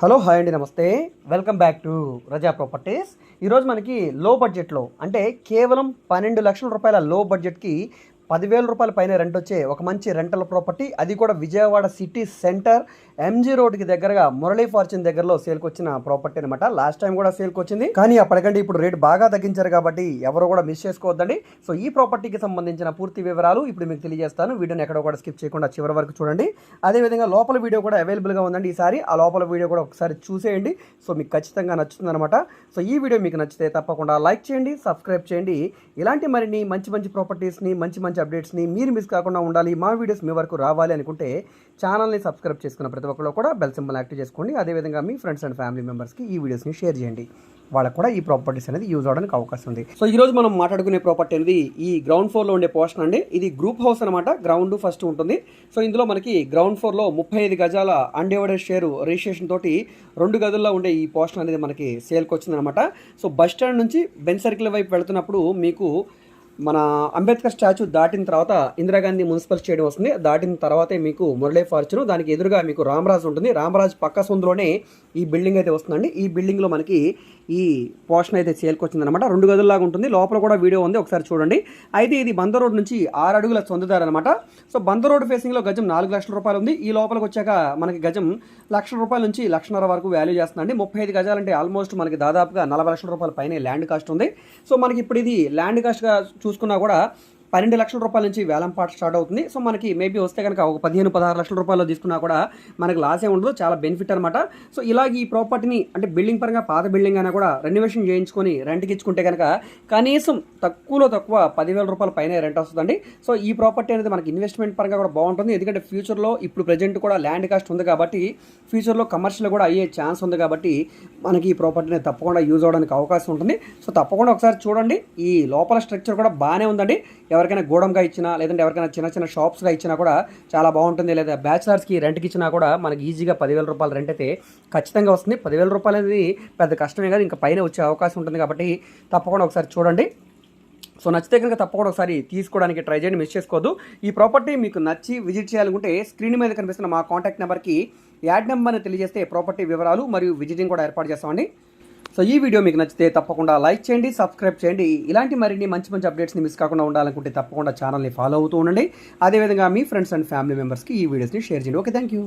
Hello hi అండి నమస్తే. Welcome back to Raza properties. ఈరోజు మనకి లో బడ్జెట్లో అంటే కేవలం పన్నెండు లక్షల రూపాయల లో బడ్జెట్కి పదివేల రూపాయల పైన రెంట్ వచ్చే ఒక మంచి రెంటల్ ప్రాపర్టీ అది కూడా విజయవాడ సిటీ సెంటర్ ఎంజీ రోడ్కి దగ్గరగా మురళీ ఫార్చ్యూన్ దగ్గరలో సేల్కి వచ్చిన ప్రాపర్టీ అనమాట లాస్ట్ టైం కూడా సేల్కి వచ్చింది. కానీ అప్పటికంటే ఇప్పుడు రేట్ బాగా తగ్గించారు కాబట్టి ఎవరు కూడా మిస్ చేసుకోవద్దండి. సో ఈ ప్రాపర్టీకి సంబంధించిన పూర్తి వివరాలు ఇప్పుడు మీకు తెలియజేస్తాను. వీడియోని ఎక్కడ కూడా స్కిప్ చేయకుండా చివరి వరకు చూడండి. అదేవిధంగా లోపల వీడియో కూడా అవైలబుల్గా ఉందండి ఈసారి. ఆ లోపల వీడియో కూడా ఒకసారి చూసేయండి. సో మీకు ఖచ్చితంగా నచ్చుతుంది అనమాట సో ఈ వీడియో మీకు నచ్చితే తప్పకుండా లైక్ చేయండి సబ్స్క్రైబ్ చేయండి. ఇలాంటి మరిన్ని మంచి మంచి ప్రాపర్టీస్ని మంచి మంచి అప్డేట్స్ని మీరు మిస్ కాకుండా ఉండాలి. మా వీడియోస్ మీ వరకు రావాలి అనుకుంటే ఛానల్ని సబ్స్క్రైబ్ చేసుకున్న ప్రతి ఒక్కరు కూడా బెల్ సింబల్ యాక్టివ్ చేసుకోండి. అదేవిధంగా మీ ఫ్రెండ్స్ అండ్ ఫ్యామిలీ మెంబర్స్కి ఈ వీడియోస్ని షేర్ చేయండి. వాళ్ళకు కూడా ఈ ప్రాపర్టీస్ అనేది యూజ్ అవడానికి అవకాశం ఉంది. సో ఈరోజు మనం మాట్లాడుకునే ప్రాపర్టీ అనేది ఈ గ్రౌండ్ ఫ్లోర్లో ఉండే పోర్షన్ అండి. ఇది గ్రూప్ హౌస్ అనమాట గ్రౌండ్ ఫస్ట్ ఉంటుంది. సో ఇందులో మనకి గ్రౌండ్ ఫ్లోర్లో ముప్పై ఐదు గజాల అన్డివైడెడ్ షేర్ రిజిస్ట్రేషన్ తోటి రెండు గదుల్లో ఉండే ఈ పోర్షన్ అనేది మనకి సేల్కి వచ్చిందనమాట సో బస్ స్టాండ్ నుంచి బెన్ సర్కిల్ వైపు వెళ్తున్నప్పుడు మీకు మన అంబేద్కర్ స్టాచ్యూ దాటిన తర్వాత ఇందిరాగాంధీ మున్సిపల్ స్టేడియం వస్తుంది. దాటిన తర్వాతే మీకు మురళీ ఫార్చును దానికి ఎదురుగా మీకు రామరాజ్ ఉంటుంది. రామరాజ్ పక్క సొందులోనే ఈ బిల్డింగ్ అయితే వస్తుందండి. ఈ బిల్డింగ్లో మనకి ఈ పోర్షన్ అయితే సేల్కి రెండు గదుల్లాగా ఉంటుంది. లోపల కూడా వీడియో ఉంది. ఒకసారి చూడండి. అయితే ఇది బంద రోడ్ నుంచి ఆరు అడుగుల సొంతదారు సో బంద రోడ్ ఫేసింగ్లో గజం నాలుగు లక్షల రూపాయలు ఉంది. ఈ లోపలికి వచ్చాక మనకి గజం లక్ష రూపాయల నుంచి లక్షన్నర వరకు వాల్యూ చేస్తుందండి. ముప్పై ఐదు గజాలంటే ఆల్మోస్ట్ మనకి దాదాపుగా నలభై లక్షల రూపాయల పైన ల్యాండ్ కాస్ట్ ఉంది. సో మనకి ఇప్పుడు ఇది ల్యాండ్ కాస్ట్గా చూసుకున్నా కూడా పన్నెండు లక్షల రూపాయల నుంచి వేలం పాట స్టార్ట్ అవుతుంది. సో మనకి మేబీ వస్తే కనుక ఒక పదిహేను పదహారు లక్షల రూపాయలు తీసుకున్నా కూడా మనకి లాసే ఉండదు. చాలా బెనిఫిట్ అనమాట సో ఇలాగ ఈ ప్రాపర్టీని అంటే బిల్డింగ్ పరంగా పాత బిల్డింగ్ అయినా కూడా రెనోవేషన్ చేయించుకొని రెంట్కి ఇచ్చుకుంటే కనుక కనీసం తక్కువలో తక్కువ పదివేల రూపాయల పైన రెంట్ వస్తుందండి. సో ఈ ప్రాపర్టీ అనేది మనకి ఇన్వెస్ట్మెంట్ పరంగా కూడా బాగుంటుంది. ఎందుకంటే ఫ్యూచర్లో ఇప్పుడు ప్రజెంట్ కూడా ల్యాండ్ కాస్ట్ ఉంది కాబట్టి ఫ్యూచర్లో కమర్షియల్ కూడా అయ్యే ఛాన్స్ ఉంది కాబట్టి మనకి ఈ ప్రాపర్టీని తప్పకుండా యూజ్ అవడానికి అవకాశం ఉంటుంది. సో తప్పకుండా ఒకసారి చూడండి. ఈ లోపల స్ట్రక్చర్ కూడా బాగానే ఉందండి. ఎవరికైనా గూడంగా ఇచ్చినా లేదంటే ఎవరికైనా చిన్న చిన్న షాప్స్గా ఇచ్చినా కూడా చాలా బాగుంటుంది. లేదా బ్యాచిలర్స్కి రెంట్కి ఇచ్చినా కూడా మనకి ఈజీగా పదివేల రూపాయలు రెంట్ అయితే ఖచ్చితంగా వస్తుంది. పదివేల రూపాయలు అనేది పెద్ద కష్టమే కాదు ఇంకా పైన వచ్చే అవకాశం ఉంటుంది కాబట్టి తప్పకుండా ఒకసారి చూడండి. సో నచ్చితే కనుక తప్పకుండా ఒకసారి తీసుకోవడానికి ట్రై చేయండి మిస్ చేసుకోవద్దు. ఈ ప్రాపర్టీ మీకు నచ్చి విజిట్ చేయాలనుకుంటే స్క్రీన్ మీద కనిపిస్తున్న మా కాంటాక్ట్ నెంబర్కి యాడ్ నెంబర్ని తెలియజేస్తే ప్రాపర్టీ వివరాలు మరియు విజిటింగ్ కూడా ఏర్పాటు చేస్తామండి. సో ఈ వీడియో మీకు నచ్చితే తప్పకుండా లైక్ చేయండి సబ్స్క్రైబ్ చేయండి. ఇలాంటి మరిన్ని మంచి మంచి అప్డేట్స్ని మిస్ కాకుండా ఉండాలనుకుంటే తప్పకుండా ఛానల్ని ఫాలో అవుతూ ఉండండి. అదేవిధంగా మీ ఫ్రెండ్స్ అండ్ ఫ్యామిలీ మెంబర్స్కి ఈ వీడియోస్ని షేర్ చేయండి. Okay thank you